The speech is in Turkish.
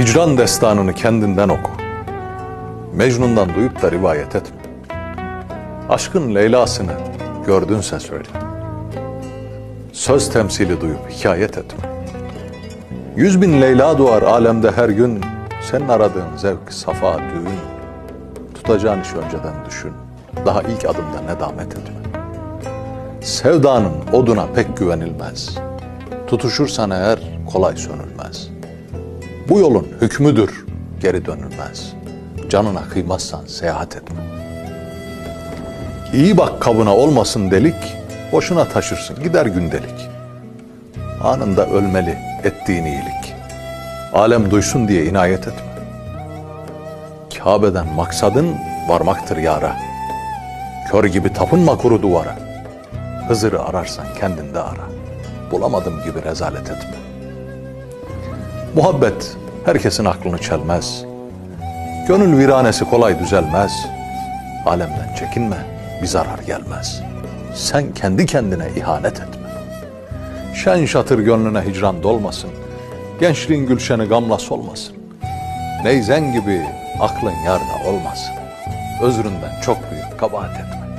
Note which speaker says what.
Speaker 1: Hicran destanını kendinden oku. Mecnun'dan duyup da rivayet etme. Aşkın Leyla'sını gördünse söyle. Söz temsili duyup hikayet etme. Yüz bin Leyla doğar alemde her gün. Senin aradığın zevk, safa, düğün. Tutacağın iş önceden düşün. Daha ilk adımda nedamet etme. Sevdanın oduna pek güvenilmez. Tutuşursan eğer kolay sönülmez. Bu yolun hükmüdür, geri dönülmez. Canına kıymazsan seyahat etme. İyi bak kabına olmasın delik, boşuna taşırsın gider gündelik. Anında ölmeli ettiğin iyilik. Alem duysun diye inayet etme. Kabe'den maksadın varmaktır yara. Kör gibi tapınma kuru duvara. Hızır'ı ararsan kendinde ara. Bulamadım gibi rezalet etme. Muhabbet herkesin aklını çelmez. Gönül viranesi kolay düzelmez. Alemden çekinme, bir zarar gelmez. Sen kendi kendine ihanet etme. Şen şatır gönlüne hicran dolmasın. Gençliğin gülşeni gamla solmasın. Neyzen gibi aklın yarda olmasın. Özründen çok büyük kabahat etme.